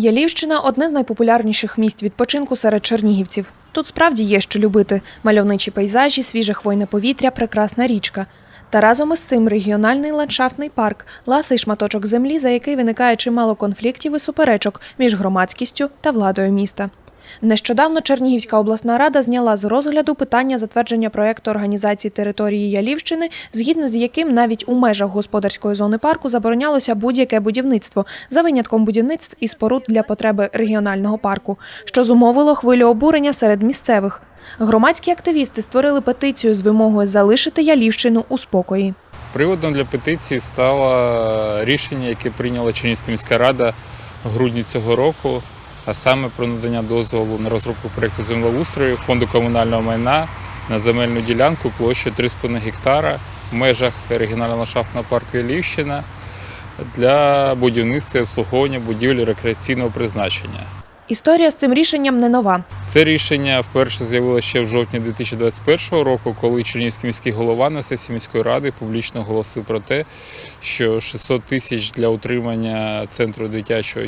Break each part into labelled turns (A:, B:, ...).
A: Ялівщина одне з найпопулярніших місць відпочинку серед чернігівців. Тут справді є що любити: мальовничі пейзажі, свіже хвойне повітря, прекрасна річка. Та разом із цим регіональний ландшафтний парк ласий шматочок землі, за який виникає чимало конфліктів і суперечок між громадськістю та владою міста. Нещодавно Чернігівська обласна рада зняла з розгляду питання затвердження проекту організації території Ялівщини, згідно з яким навіть у межах господарської зони парку заборонялося будь-яке будівництво за винятком будівництв і споруд для потреби регіонального парку, що зумовило хвилю обурення серед місцевих. Громадські активісти створили петицію з вимогою залишити Ялівщину у спокої.
B: Приводом для петиції стало рішення, яке прийняла Чернігівська міська рада в грудні цього року, а саме про надання дозволу на розробку проєкту землеустрою фонду комунального майна на земельну ділянку площею 3,5 гектара в межах регіонального ландшафтного парку Ялівщина для будівництва і обслуговування будівлі рекреаційного призначення.
A: Історія з цим рішенням не нова.
B: Це рішення вперше з'явилося ще в жовтні 2021 року, коли Чернігівський міський голова на сесії міської ради публічно оголосив про те, що 600 тисяч для утримання центру дитячого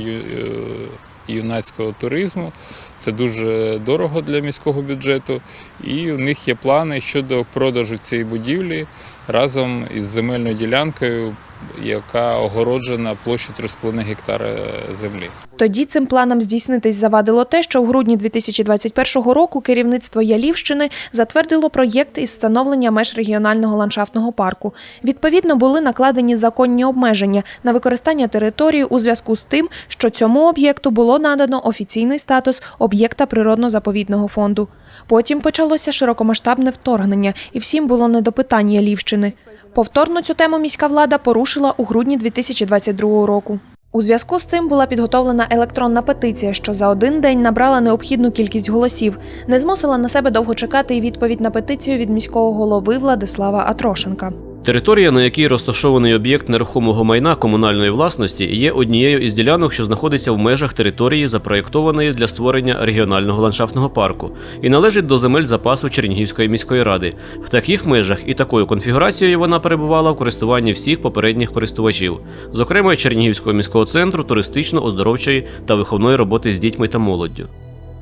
B: юнацького туризму це дуже дорого для міського бюджету. І у них є плани щодо продажу цієї будівлі разом із земельною ділянкою, яка огороджена площею 3,5 гектара землі.
A: Тоді цим планам здійснитись завадило те, що в грудні 2021 року керівництво Ялівщини затвердило проєкт із встановлення меж регіонального ландшафтного парку. Відповідно, були накладені законні обмеження на використання території у зв'язку з тим, що цьому об'єкту було надано офіційний статус об'єкта природно-заповідного фонду. Потім почалося широкомасштабне вторгнення, і всім було не до питань Ялівщини. Повторно цю тему міська влада порушила у грудні 2022 року. У зв'язку з цим була підготовлена електронна петиція, що за один день набрала необхідну кількість голосів. Не змусила на себе довго чекати і відповідь на петицію від міського голови Владислава Атрошенка.
C: Територія, на якій розташований об'єкт нерухомого майна комунальної власності, є однією із ділянок, що знаходиться в межах території, запроєктованої для створення регіонального ландшафтного парку, і належить до земель запасу Чернігівської міської ради. В таких межах і такою конфігурацією вона перебувала в користуванні всіх попередніх користувачів, зокрема Чернігівського міського центру туристично-оздоровчої та виховної роботи з дітьми та молоддю.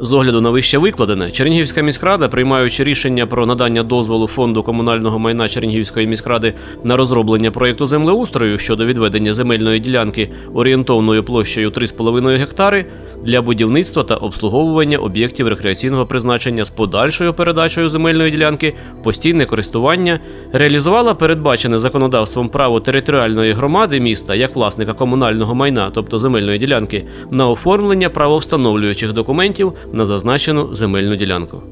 C: З огляду на вище викладене, Чернігівська міськрада, приймаючи рішення про надання дозволу фонду комунального майна Чернігівської міськради на розроблення проєкту землеустрою щодо відведення земельної ділянки орієнтовною площею 3,5 гектари для будівництва та обслуговування об'єктів рекреаційного призначення з подальшою передачею земельної ділянки в постійне користування, реалізувала передбачене законодавством право територіальної громади міста як власника комунального майна, тобто земельної ділянки, на оформлення правовстановлюючих документів на зазначену земельну ділянку.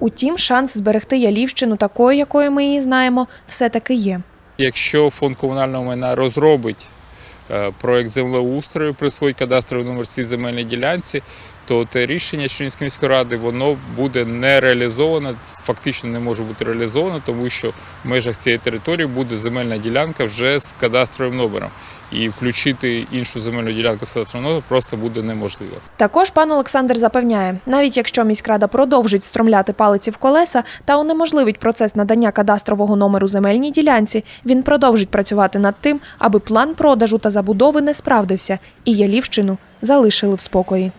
A: Утім, шанс зберегти Ялівщину такою, якою ми її знаємо, все-таки є.
B: Якщо фонд комунального майна розробить проект землеустрою, присвоїть кадастровий номер цій земельній ділянці, то те рішення Чернігівської міської ради воно буде не реалізовано, фактично не може бути реалізовано, тому що в межах цієї території буде земельна ділянка вже з кадастровим номером. І включити іншу земельну ділянку з кадастровим просто буде неможливо.
A: Також пан Олександр запевняє, навіть якщо міськрада продовжить стромляти палиці в колеса та унеможливить процес надання кадастрового номеру земельній ділянці, він продовжить працювати над тим, аби план продажу та забудови не справдився і Ялівщину залишили в спокої.